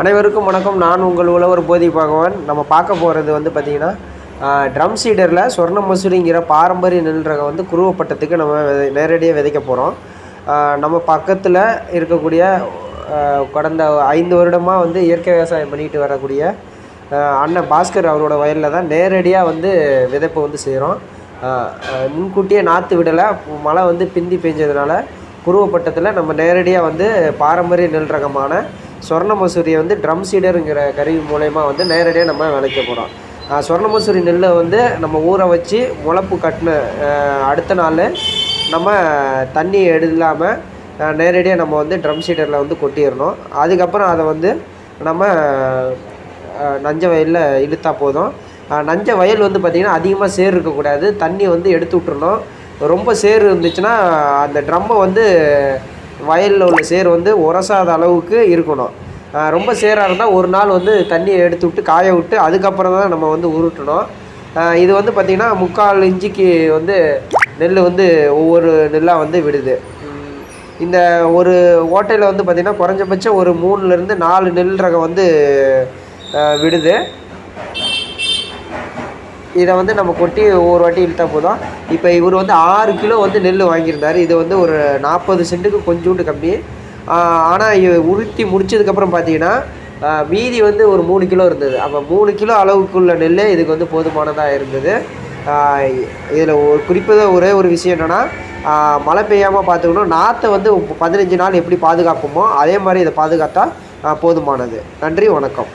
அனைவருக்கும் வணக்கம். நான் உங்கள் உழவர் போதி பகவான். நம்ம பார்க்க போகிறது வந்து பார்த்திங்கன்னா ட்ரம் சீடரில் சொர்ண மசூரிங்கிற பாரம்பரிய நெல் ரகம் வந்து குருவப்பட்டத்துக்கு நம்ம விதை நேரடியாக விதைக்க போகிறோம் நம்ம பக்கத்தில் இருக்கக்கூடிய கடந்த ஐந்து வருடமாக வந்து இயற்கை விவசாயம் பண்ணிட்டு வரக்கூடிய அண்ணன் பாஸ்கர் அவரோட வயலில் தான் நேரடியாக வந்து விதைப்பை வந்து செய்கிறோம் முன்கூட்டியே நாற்று விடலை. மழை வந்து பிந்தி பெஞ்சதுனால குருவப்பட்டத்தில் நம்ம நேரடியாக வந்து பாரம்பரிய நெல் ரகமான சொர்ண மசூரியை வந்து ட்ரம் சீடருங்கிற கருவி மூலயமா வந்து நேரடியாக நம்ம விளைக்க போகிறோம் சொர்ண மசூரி நெல்லை வந்து நம்ம ஊற வச்சு முளப்பு கட்டின அடுத்த நாள் நம்ம தண்ணி எடுலாமல் நேரடியாக நம்ம வந்து ட்ரம் சீடரில் வந்து கொட்டிடணும். அதுக்கப்புறம் அதை வந்து நம்ம நஞ்ச வயலில் இழுத்தா போதும். நஞ்ச வயல் வந்து பார்த்திங்கன்னா அதிகமாக சேர் இருக்கக்கூடாது. தண்ணி வந்து எடுத்து விட்டுறணும். ரொம்ப சேர் இருந்துச்சுன்னா அந்த ட்ரம்மை வந்து வயலில் உள்ள சேர் வந்து உரசாத அளவுக்கு இருக்கணும். ரொம்ப சேராக இருந்தால் ஒரு நாள் வந்து தண்ணியை எடுத்து விட்டு காய விட்டு அதுக்கப்புறம் தான் நம்ம வந்து உருட்டணும். இது வந்து பார்த்திங்கன்னா முக்கால் இஞ்சிக்கு வந்து நெல் வந்து ஒவ்வொரு நெல்லாக வந்து விடுது. இந்த ஒரு ஓட்டையில் வந்து பார்த்திங்கன்னா குறைஞ்சபட்சம் ஒரு மூணுலேருந்து நாலு நெல் ரகம் வந்து விடுது. இதை வந்து நம்ம கொட்டி ஒவ்வொரு வாட்டி இழுத்தா போதும். இப்போ இவர் வந்து ஆறு கிலோ வந்து நெல் வாங்கியிருந்தார். இது வந்து ஒரு நாற்பது சென்ட்டுக்கு கொஞ்சோண்டு கம்மி. ஆனால் உருத்தி முடிச்சதுக்கப்புறம் பார்த்தீங்கன்னா மீதி வந்து ஒரு மூணு கிலோ இருந்தது. அப்போ மூணு கிலோ அளவுக்குள்ள நெல்லே இதுக்கு வந்து போதுமானதாக இருந்தது. இதில் ஒரு குறிப்பாக ஒரே ஒரு விஷயம் என்னென்னா மழை பெய்யாமல் பார்த்துக்கணும் நாற்றை வந்து பதினஞ்சு நாள் எப்படி பாதுகாப்போமோ அதே மாதிரி இதை பாதுகாத்தா போதுமானது. நன்றி வணக்கம்.